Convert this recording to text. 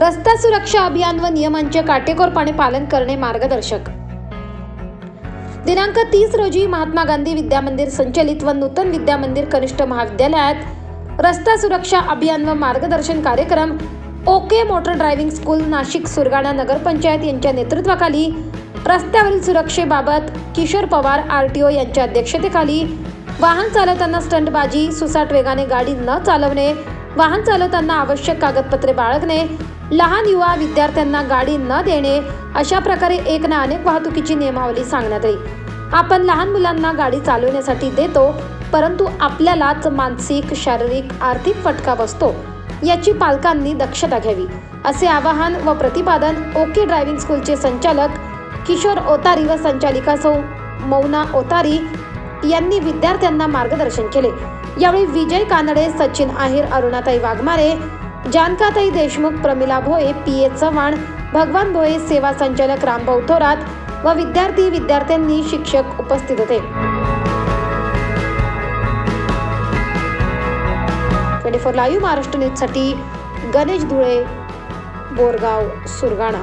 रस्ता सुरक्षा अभियान व नियमांचे काटेकोरपणे पालन करणे मार्गदर्शक. दिनांक तीस रोजी महात्मा गांधी विद्या मंदिर संचलित व नूतन विद्या मंदिर कनिष्ठ महाविद्यालयात रस्ता सुरक्षा अभियान व मार्गदर्शन कार्यक्रम okay motor driving school Nashik Surgana नगरपंचायत यांच्या नेतृत्वाखाली रस्त्यावरील सुरक्षेबाबत Kishor Pawar R T O यांच्या अध्यक्षतेखाली वाहन चालवताना स्टंटबाजी सुसाट वेगाने गाडी न चालवणे वाहन चालवताना आवश्यक कागदपत्रे बाळगणे लहान युवा विद्यार्थ्यांना गाडी न देणे अशा प्रकारे एक ना अनेक वाहतुकीची नियमावली सांगण्यात येईल आपण लहान मुलांना गाडी चालवण्यासाठी देतो परंतु आपल्यालाच मानसिक शारीरिक आर्थिक फटका बसतो. याची पालकांनी दक्षता घ्यावी असे आवाहन व प्रतिपादन ओके ड्रायव्हिंग स्कूलचे संचालक किशोर ओतारी व संचालिका सौ मौना ओतारी यांनी विद्यार्थ्यांना मार्गदर्शन केले. यावेळी विजय कानडे सचिन आहेर अरुणाताई वाघमारे जानकाताई देशमुख प्रमिला भोये पी ए चव्हाण भगवान भोये सेवा संचालक रामभाऊ थोरात व विद्यार्थी विद्यार्थ्यांनी शिक्षक उपस्थित होते. ट्वेंटी फोर लाईव्ह महाराष्ट्र न्यूजसाठी गणेश धुळे बोरगाव सुरगाणा.